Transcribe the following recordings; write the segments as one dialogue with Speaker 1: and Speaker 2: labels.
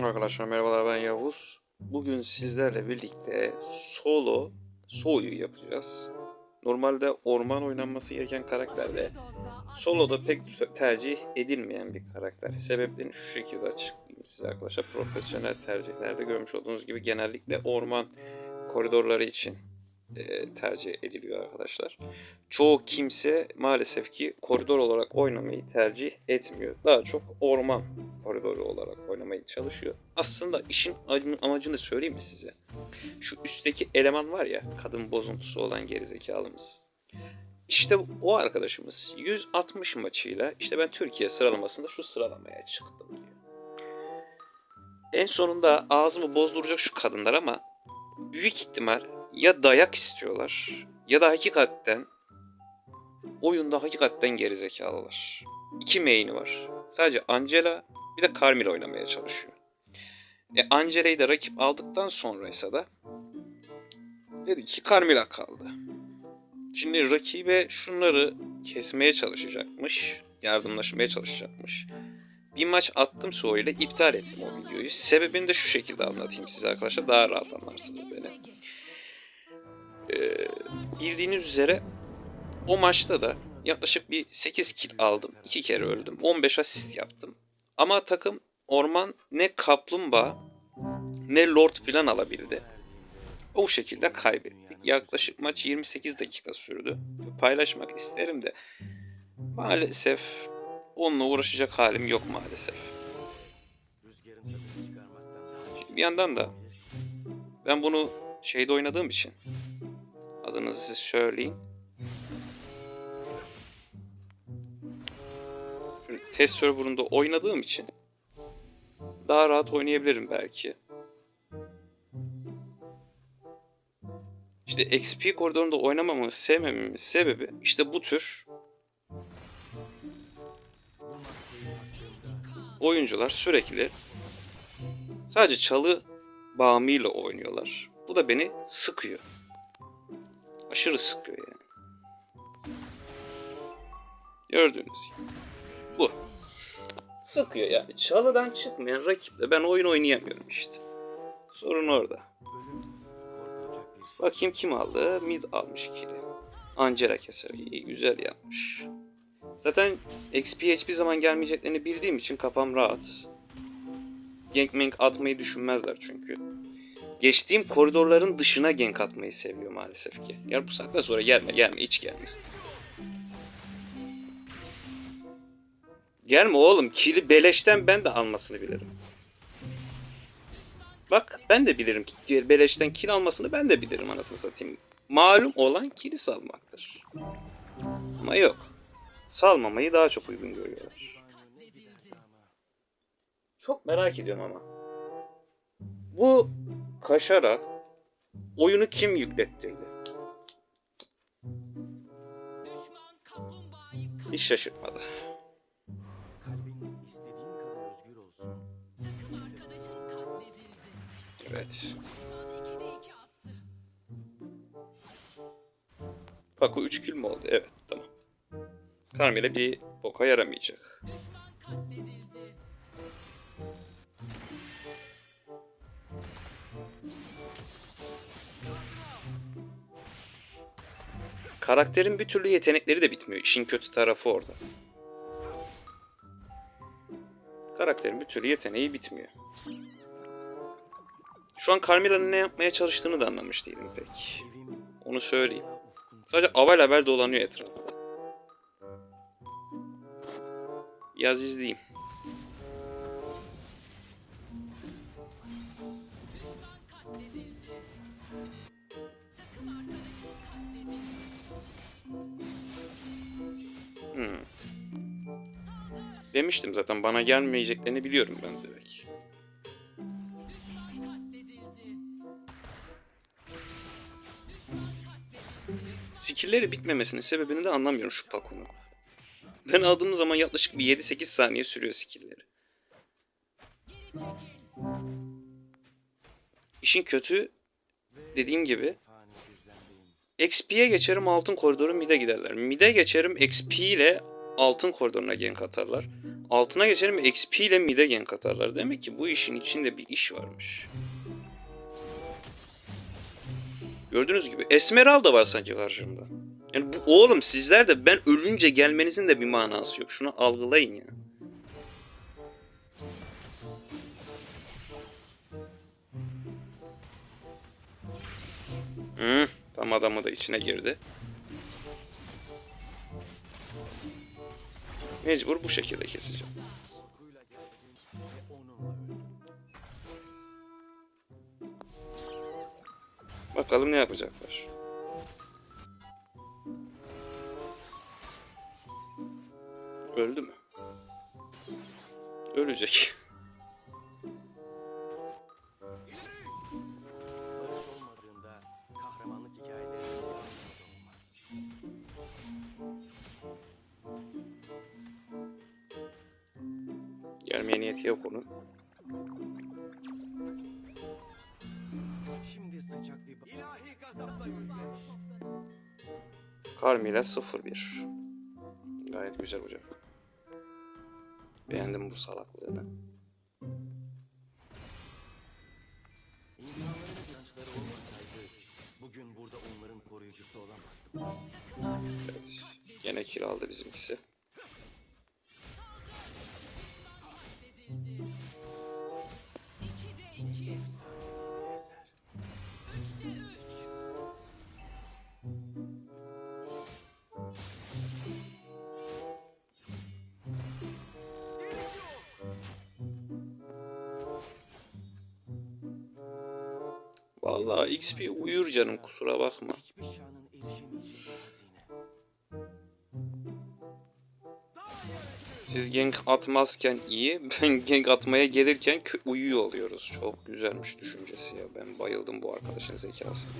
Speaker 1: Arkadaşlar merhabalar ben Yavuz. Bugün sizlerle birlikte solo So'yu yapacağız. Normalde orman oynanması gereken karakterde soloda pek tercih edilmeyen bir karakter. Sebeplerini şu şekilde açıklayayım size arkadaşlar. Profesyonel tercihlerde görmüş olduğunuz gibi genellikle orman koridorları için e, tercih ediliyor arkadaşlar. Çoğu kimse maalesef ki koridor olarak oynamayı tercih etmiyor. Daha çok orman koridoru olarak oynamaya çalışıyor. Aslında işin amacını söyleyeyim mi size? Şu üstteki eleman var ya, kadın bozuntusu olan gerizekalımız. İşte o arkadaşımız 160 maçıyla işte ben Türkiye sıralamasında şu sıralamaya çıktım diyor. En sonunda ağzımı bozduracak şu kadınlar ama büyük ihtimal ya dayak istiyorlar ya da hakikaten oyunda hakikaten gerizekalılar. İki main'i var. Sadece Angela bir de Carmilla oynamaya çalışıyor. E Angela'yı da rakip aldıktan sonraysa da dedi ki Carmilla kaldı. Şimdi rakibe şunları kesmeye çalışacakmış. Yardımlaşmaya çalışacakmış. Bir maç attım Suo ile iptal ettim o videoyu. Sebebini de şu şekilde anlatayım size arkadaşlar. Daha rahat anlarsınız beni. Ee, bildiğiniz üzere o maçta da yaklaşık bir 8 kill aldım. 2 kere öldüm. 15 asist yaptım. Ama takım orman ne kaplumbağa ne lord filan alabildi. O şekilde kaybettik. Yaklaşık maç 28 dakika sürdü. Paylaşmak isterim de maalesef onunla uğraşacak halim yok maalesef. Şimdi bir yandan da ben bunu şeyde oynadığım için adınızı siz söyleyin. Şimdi test serverında oynadığım için daha rahat oynayabilirim belki. İşte XP koridorunda oynamamı sevmememin sebebi işte bu tür oyuncular sürekli sadece çalı bağımıyla oynuyorlar. Bu da beni sıkıyor. Aşırı sıkıyor yani. Gördüğünüz gibi. Bu. Sıkıyor yani. Çalıdan çıkmayan rakiple ben oyun oynayamıyorum işte. Sorun orada. Bakayım kim aldı? Mid almış kili. Angela keser. İyi, güzel yapmış. Zaten XP hiçbir zaman gelmeyeceklerini bildiğim için kafam rahat. Gank atmayı düşünmezler çünkü. Geçtiğim koridorların dışına gank atmayı seviyor maalesef ki. Ya bu saatten sonra gelme gelme hiç gelme. Gelme oğlum kili beleşten ben de almasını bilirim. Bak ben de bilirim beleşten kil almasını ben de bilirim anasını satayım. Malum olan kili salmaktır. Ama yok. Salmamayı daha çok uygun görüyorlar. Çok merak ediyorum ama. Bu Kaşar'a oyunu kim yüklettirdi? Hiç şaşırtmadı. Evet. Paco 3 kill mi oldu? Evet tamam. Carmilla bir boka yaramayacak. Karakterin bir türlü yetenekleri de bitmiyor. İşin kötü tarafı orada. Karakterin bir türlü yeteneği bitmiyor. Şu an Carmilla'nın ne yapmaya çalıştığını da anlamış değilim pek. Onu söyleyeyim. Sadece avel haber dolanıyor etrafta. Yaz izleyeyim. Hmm. Demiştim zaten bana gelmeyeceklerini biliyorum ben direkt. Skill'leri bitmemesinin sebebini de anlamıyorum şu Paco'nun. Ben aldığım zaman yaklaşık bir 7-8 saniye sürüyor skill'leri. İşin kötü dediğim gibi. XP'ye geçerim altın koridoru mid'e giderler. Mid'e geçerim XP ile altın koridoruna gank atarlar. altına geçelim XP ile mid'e gank atarlar. Demek ki bu işin içinde bir iş varmış. Gördüğünüz gibi Esmeralda var sanki karşımda. Yani bu oğlum sizler de ben ölünce gelmenizin de bir manası yok. Şunu algılayın ya. Hı, tam adamı da içine girdi. Mecbur bu şekilde keseceğim. Bakalım ne yapacaklar. Öldü mü? Ölecek. Karmila 0-1. Gayet güzel hocam. Beğendim bu salaklığını.
Speaker 2: İnsanların inançları olmasaydı bugün burada onların koruyucusu olamazdım.
Speaker 1: Evet. Gene kill aldı bizimkisi. Canım kusura bakma. Siz gank atmazken iyi, ben gank atmaya gelirken uyuyor oluyoruz. Çok güzelmiş düşüncesi ya. Ben bayıldım bu arkadaşın zekasına.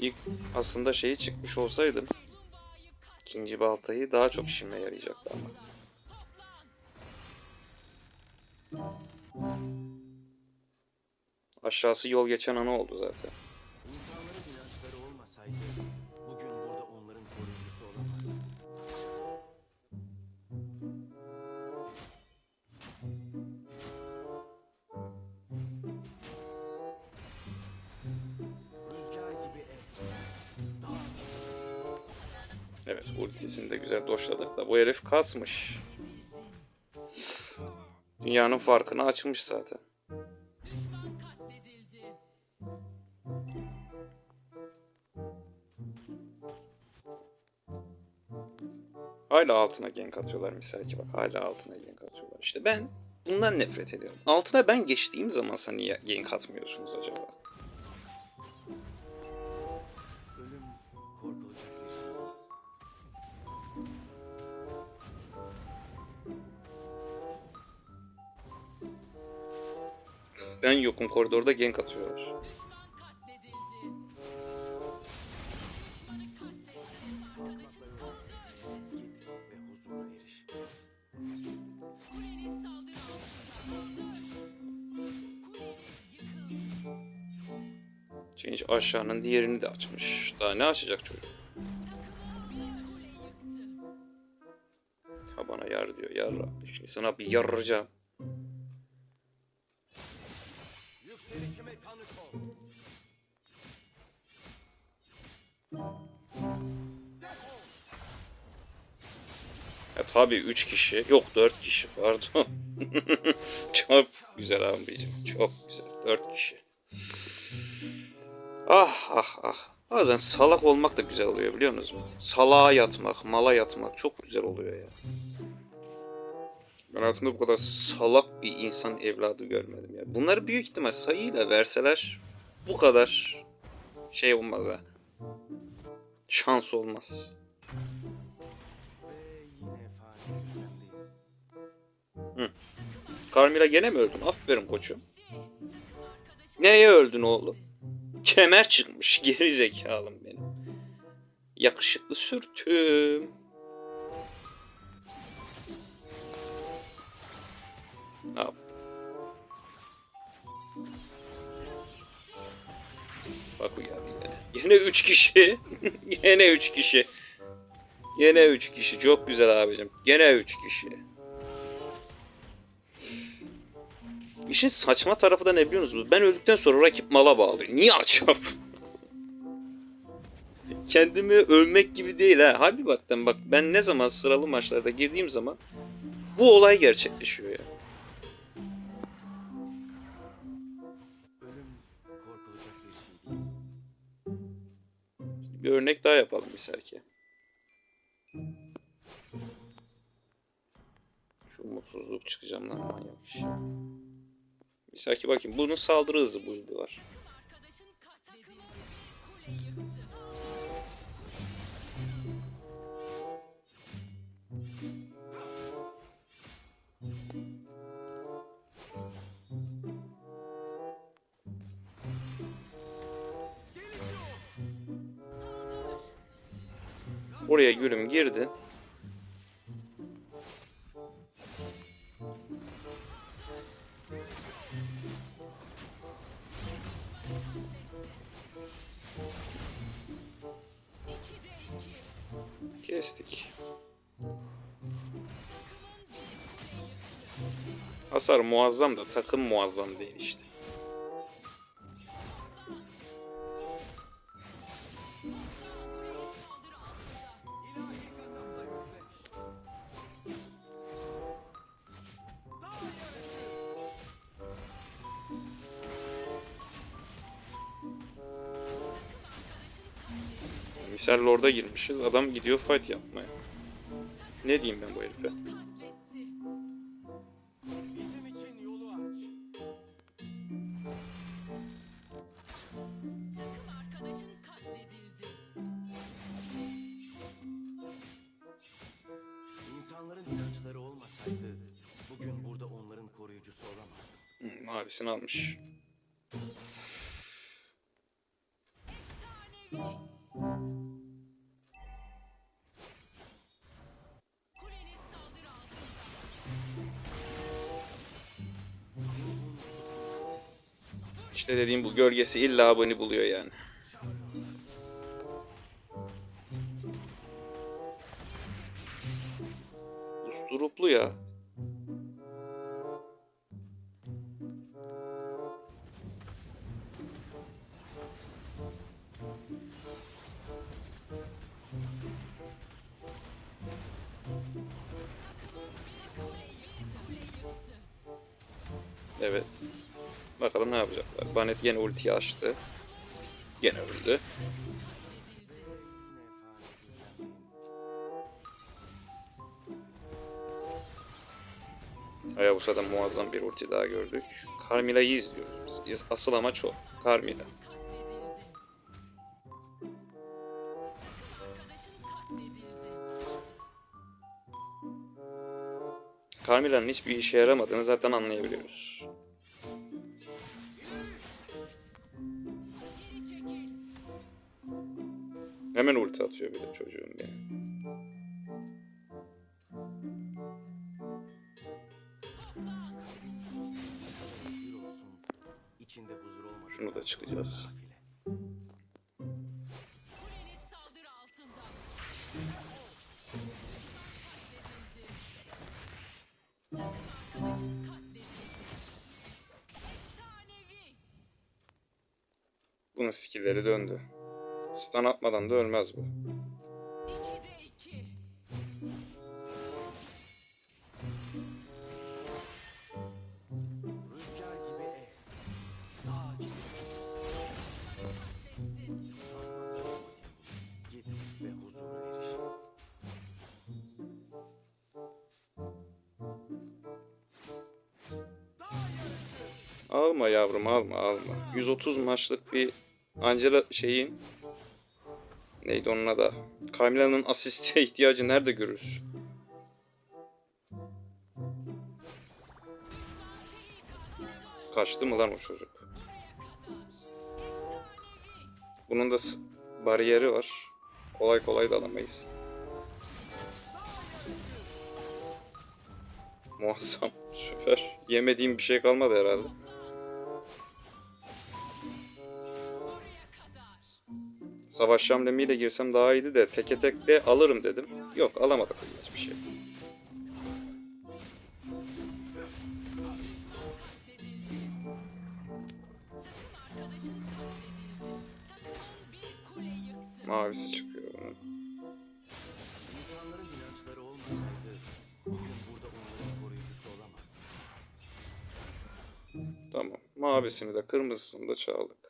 Speaker 1: İlk aslında şeyi çıkmış olsaydım ikinci baltayı daha çok işime yarayacaktı ama. Aşağısı yol geçen ana oldu zaten. Evet ultisini de güzel doşladık da bu herif kasmış. Dünyanın farkını açmış zaten. Hala altına gank atıyorlar misal ki bak hala altına gank atıyorlar. İşte ben bundan nefret ediyorum. Altına ben geçtiğim zaman sen niye gank atmıyorsunuz acaba? Ben yokum koridorda gank atıyorlar. Change aşağının diğerini de açmış. Daha ne açacak çocuk? Ha bana yar diyor. Yar. Şimdi sana bir yarıracağım. Ya tabii 3 kişi. Yok 4 kişi pardon. Çok güzel abicim. Çok güzel. 4 kişi. Ah ah ah. Bazen salak olmak da güzel oluyor biliyor musunuz? Salağa yatmak, mala yatmak çok güzel oluyor ya. Hayatımda bu kadar salak bir insan evladı görmedim ya. Bunları büyük ihtimal sayıyla verseler bu kadar şey olmaz ha. Şans olmaz.
Speaker 2: Düzenliyim.
Speaker 1: Carmilla gene mi öldün? Aferin koçum. Neye öldün oğlum? Kemer çıkmış. Geri zekalım benim. Yakışıklı sürtüm. Yap? Bak bu geldi gene. Gene 3 kişi. gene 3 kişi. Gene 3 kişi. Çok güzel abicim. Gene 3 kişi. İşin saçma tarafı da ne biliyor musunuz? Ben öldükten sonra rakip mala bağlıyor. Niye acaba? Kendimi övmek gibi değil ha. Hakikaten bak ben ne zaman sıralı maçlarda girdiğim zaman bu olay gerçekleşiyor ya.
Speaker 2: Ölüm Bir
Speaker 1: örnek daha yapalım Misaki. Şu mutsuzluk çıkacağım lan manyak iş. Misaki bakayım bunun saldırı hızı build'i var. Oraya gürüm girdi. Kestik. Hasar muazzam da takım muazzam değil işte. Misal Lord'a girmişiz. Adam gidiyor fight yapmaya. Ne diyeyim ben bu herife?
Speaker 2: Bizim için yolu aç. İnsanların inançları olmasaydı bugün burada onların koruyucusu olamazdım.
Speaker 1: Hı, mavisini almış. İşte dediğim bu gölgesi illa abone buluyor yani. Usturuplu ya. Evet. Bakalım ne yapacaklar. Banet yine ultiyi açtı. Gene öldü. Hayabusa'da muazzam bir ulti daha gördük. Carmilla'yı izliyoruz. biz. İz- Asıl amaç o. Carmilla. Carmilla'nın hiçbir işe yaramadığını zaten anlayabiliyoruz. Hemen ulti atıyor bir de
Speaker 2: huzur olmadan
Speaker 1: Şunu da çıkacağız. Bunun skillleri döndü. Stun atmadan da ölmez bu.
Speaker 3: 2'de 2.
Speaker 2: Rüzgar gibi es. Dağ gibi. Git ve huzura eriş.
Speaker 1: Alma yavrum alma alma. 130 maçlık bir Angela şeyin neydi onun adı? Camila'nın asiste ihtiyacı nerede görürüz? Kaçtı mı lan o çocuk? Bunun da bariyeri var. Kolay kolay da alamayız. Muazzam. Süper. Yemediğim bir şey kalmadı herhalde. Savaş şamlemiyle girsem daha iyiydi de teke tek de alırım dedim. Yok alamadık hiçbir şey. Mavisi çıkıyor bunun. Tamam. Mavisini de kırmızısını da çaldık.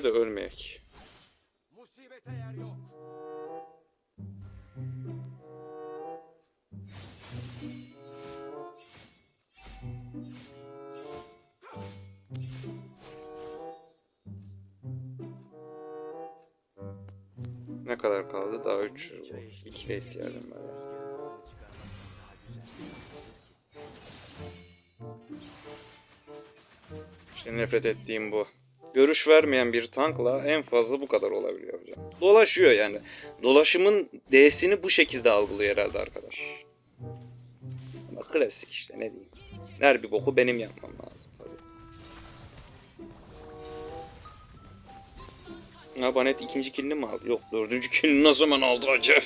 Speaker 1: Vere de ölmeyek.
Speaker 2: Musibete yer yok.
Speaker 1: Ne kadar kaldı? Daha 3
Speaker 2: Bir çay içtik.
Speaker 1: 2'ye ihtiyacım var. İşte nefret ettiğim bu. Görüş vermeyen bir tankla en fazla bu kadar olabiliyor hocam. Dolaşıyor yani. Dolaşımın D'sini bu şekilde algılıyor herhalde arkadaş. Ama klasik işte ne diyeyim. Her bir boku benim yapmam lazım tabii. Abanet ikinci kilini mi aldı? Yok dördüncü kilini ne zaman aldı acaba?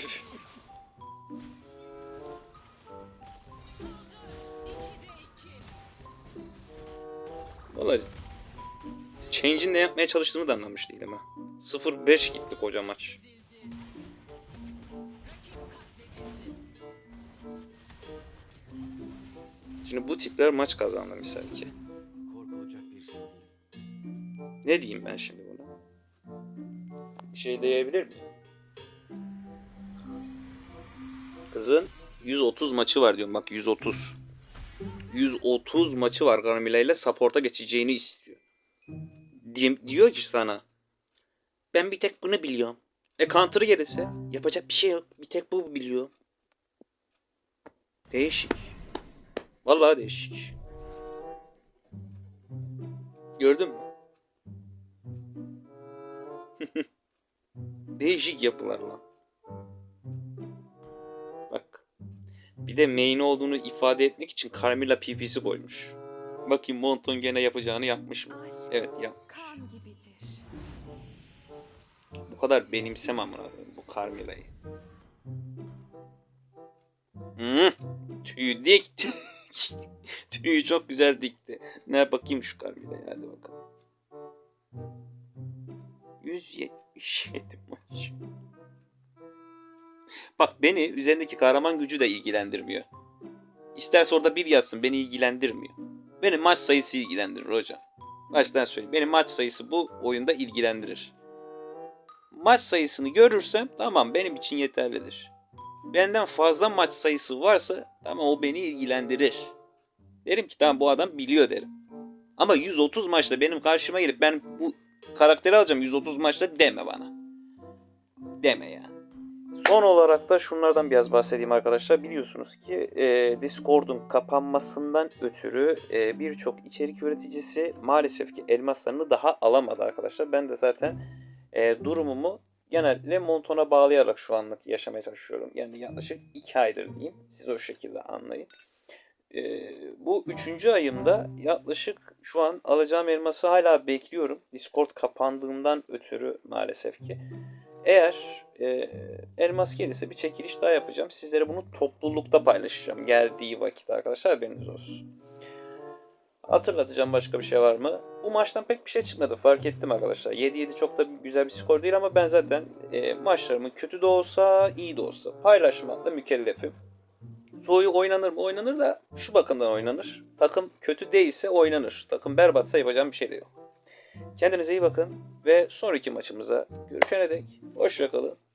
Speaker 1: Vallahi Change'in ne yapmaya çalıştığını da anlamış değilim ha. 0-5 gitti koca maç. Şimdi bu tipler maç kazandı misal ki. Ne diyeyim ben şimdi buna? Bir şey diyebilir miyim? Kızın 130 maçı var diyorum bak 130. 130 maçı var Carmilla ile support'a geçeceğini istiyor. Di- diyor ki sana ben bir tek bunu biliyorum. E counter gelirse yapacak bir şey yok. Bir tek bu biliyor. Değişik. Vallahi değişik. Gördün mü? Değişik yapılar lan. Bak. Bir de main olduğunu ifade etmek için Carmilla PP'si koymuş. Bakayım Monton gene yapacağını yapmış mı? Evet yap.
Speaker 3: Kan gibidir.
Speaker 1: Bu kadar benimsem amına koyayım bu Carmilla'yı. Hmm, tüyü dikti. tüyü çok güzel dikti. Ne bakayım şu Carmilla'ya hadi bakalım. 177 maç. Bak beni üzerindeki kahraman gücü de ilgilendirmiyor. İsterse orada bir yazsın beni ilgilendirmiyor. Beni maç sayısı ilgilendirir hocam. Baştan söyleyeyim. Beni maç sayısı bu oyunda ilgilendirir. Maç sayısını görürsem tamam benim için yeterlidir. Benden fazla maç sayısı varsa tamam o beni ilgilendirir. Derim ki tamam bu adam biliyor derim. Ama 130 maçta benim karşıma gelip ben bu karakteri alacağım 130 maçta deme bana. Deme ya. Son olarak da şunlardan biraz bahsedeyim arkadaşlar. Biliyorsunuz ki e, Discord'un kapanmasından ötürü e, birçok içerik üreticisi maalesef ki elmaslarını daha alamadı arkadaşlar. Ben de zaten e, durumumu genelde montona bağlayarak şu anlık yaşamaya çalışıyorum. Yani yaklaşık 2 aydır diyeyim. Siz o şekilde anlayın. E, bu üçüncü ayımda yaklaşık şu an alacağım elması hala bekliyorum. Discord kapandığından ötürü maalesef ki. Eğer e, elmas gelirse bir çekiliş daha yapacağım. Sizlere bunu toplulukta paylaşacağım. Geldiği vakit arkadaşlar haberiniz olsun. Hatırlatacağım başka bir şey var mı? Bu maçtan pek bir şey çıkmadı fark ettim arkadaşlar. 7-7 çok da güzel bir skor değil ama ben zaten e, maçlarımın kötü de olsa iyi de olsa paylaşmakla mükellefim. Soyu oynanır mı? Oynanır da şu bakımdan oynanır. Takım kötü değilse oynanır. Takım berbatsa yapacağım bir şey de yok. Kendinize iyi bakın ve sonraki maçımıza görüşene dek hoşçakalın.